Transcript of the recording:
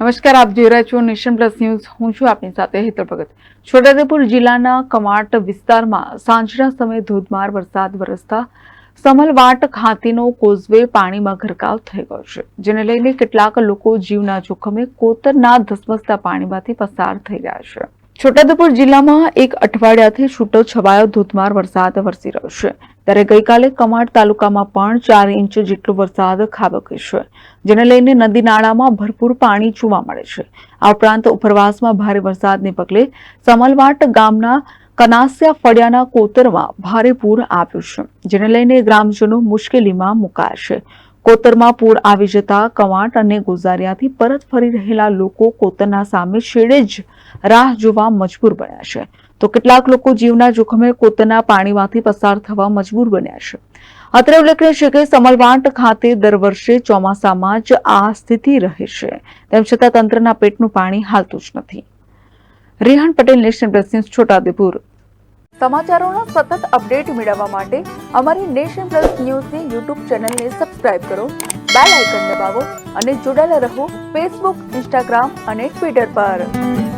નમસ્કાર, આપ જોઈ રહ્યા છો નેશન પ્લસ ન્યૂઝ. હું છું આપની સાથે હેતલ ભગત. છોટાઉદેપુર જિલ્લાના કમાટ વિસ્તારમાં સાંજના સમયે ધોધમાર વરસાદ વરસતા સમલવાટ ખાતેનો કોઝવે પાણીમાં ગરકાવ થઈ ગયો છે, જેને લઈને કેટલાક લોકો જીવના જોખમે કોતરના ધસમસતા પાણીમાંથી પસાર થઈ રહ્યા છે. છોટાઉદેપુર જિલ્લામાં એક અઠવાડિયાથી છૂટો છવાયો ધોધમાર વરસાદ વરસી રહ્યો છે. ત્યારે ગઈકાલે કમાડ તાલુકામાં પણ ચાર ઇંચ જેટલો વરસાદ ખાબક્યો છે, જેને લઈને નદી નાળામાં ભરપૂર પાણી જોવા મળે છે. આ ઉપરાંત ઉપરવાસમાં ભારે વરસાદને પગલે સમલવાટ ગામના કનાસિયા ફળિયાના કોતરમાં ભારે પૂર આવ્યું છે, જેને લઈને ગ્રામજનો મુશ્કેલીમાં મુકાયા છે. કોતરમાં પૂર આવી જતા કવાંટ અને ગુજારિયાથી પરત ફરી રહેલા લોકો કોતરના સામે છેડે જ રાહ જોવા મજબૂર બન્યા છે. તો કેટલાક લોકો જીવના જોખમે કોતરના પાણીમાંથી પસાર થવા મજબૂર બન્યા છે. અત્રે ઉલ્લેખનીય છે કે સમલવાંટ ખાતે દર વર્ષે ચોમાસામાં જ આ સ્થિતિ રહે છે. તેમ છતાં તંત્રના પેટનું પાણી હાલતું જ નથી. Rehan Patel, Nation Plus News, Chhotaudepur. સમાચારોના સતત અપડેટ મેળવવા માટે અમારી નેશન પ્લસ ન્યૂઝની યુટ્યુબ ચેનલને સબસ્ક્રાઇબ કરો, બેલ આઇકન દબાવો અને જોડાયેલા રહો ફેસબુક, ઇન્સ્ટાગ્રામ અને ટ્વિટર પર.